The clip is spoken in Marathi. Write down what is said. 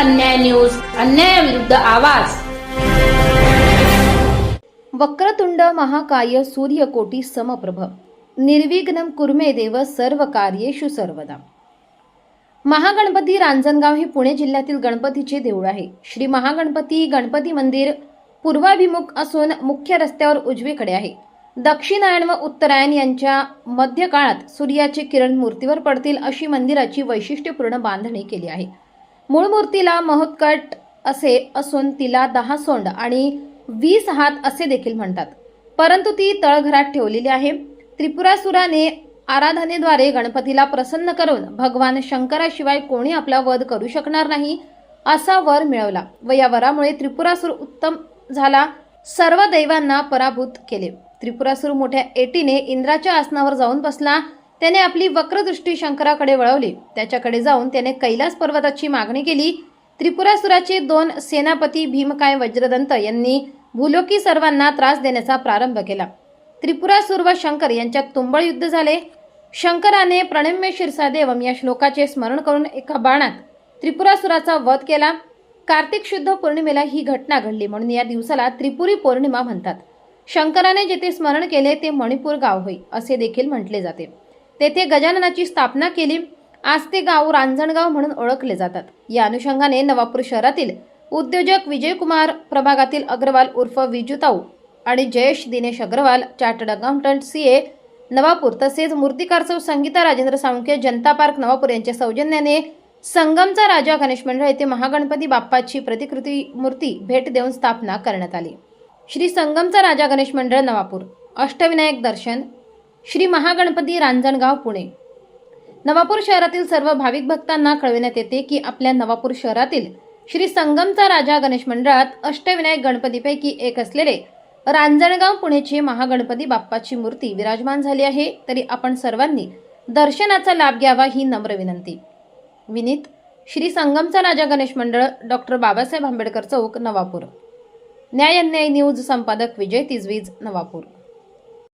अन्याय न्यूज विरुद्ध आवाज. वक्रतुंड महाकाय सूर्यकोटी समप्रभ. निर्विघ्नम कुर्मे देव सर्व कार्येषु सर्वदा. महागणपती रांजणगाव हे पुणे जिल्ह्यातील गणपतीचे देऊळ आहे. श्री महागणपती गणपती मंदिर पूर्वाभिमुख असून मुख्य रस्त्यावर उजवीकडे आहे. दक्षिणायन व उत्तरायण यांच्या मध्यकाळात सूर्याचे किरण मूर्तीवर पडतील अशी मंदिराची वैशिष्ट्यपूर्ण बांधणी केली आहे. मूळ मूर्तीला महोत्कट असे असून तिला दहा सोंड आणि वीस हात असे देखील म्हणतात. परंतु ती तळघरात ठेवलेली आहे. त्रिपुरासुराने आराधनेद्वारे गणपतीला प्रसन्न करून भगवान शंकराशिवाय कोणी आपला वध करू शकणार नाही असा वर मिळवला व या वरामुळे त्रिपुरासूर उत्तम झाला. सर्व दैवांना पराभूत केले. त्रिपुरासूर मोठ्या एटीने इंद्राच्या आसनावर जाऊन बसला. त्याने आपली वक्रदृष्टी शंकराकडे वळवली. त्याच्याकडे जाऊन त्याने कैलास पर्वताची मागणी केली. त्रिपुरासुराचे दोन सेनापती भीमकाय वज्रदंत यांनी भूलोकी सर्वांना त्रास देण्याचा प्रारंभ केला. त्रिपुरासूर व शंकर यांच्यात तुंबळ युद्ध झाले. शंकराने प्रणम्य शिरसादेवम या श्लोकाचे स्मरण करून एका बाणात त्रिपुरासुराचा वध केला. कार्तिक शुद्ध पौर्णिमेला ही घटना घडली म्हणून या दिवसाला त्रिपुरी पौर्णिमा म्हणतात. शंकराने जेथे स्मरण केले ते मणिपूर गाव होय असे देखील म्हटले जाते. तेथे गजाननाची स्थापना केली. आज ते गाव रांजणगाव म्हणून ओळखले जातात. या अनुषंगाने नवापूर शहरातील उद्योजक विजयकुमार प्रभागातील अग्रवाल उर्फ विजुताऊ आणि Jayesh Dinesh Agarwal chartered accountant C A Navapur तसेच मूर्तिकार सौ संगीता राजेंद्र साळुंखे जनता पार्क नवापूर यांच्या सौजन्याने संगमचा राजा गणेश मंडळ येथे महागणपती बाप्पाची प्रतिकृती मूर्ती भेट देऊन स्थापना करण्यात आली. श्री संगमचा राजा गणेश मंडळ नवापूर. अष्टविनायक दर्शन श्री महागणपती रांजणगाव पुणे. नवापूर शहरातील सर्व भाविक भक्तांना कळविण्यात येते की आपल्या नवापूर शहरातील श्री संगमचा राजा गणेश मंडळात अष्टविनायक गणपतीपैकी एक असलेले रांजणगाव पुणेचे महागणपती बाप्पाची मूर्ती विराजमान झाली आहे. तरी आपण सर्वांनी दर्शनाचा लाभ घ्यावा ही नम्र विनंती. विनीत श्री संगमचा राजा गणेश मंडळ डॉक्टर बाबासाहेब आंबेडकर चौक नवापूर. न्याय अन्याय न्यूज संपादक विजय तिजवीज नवापूर.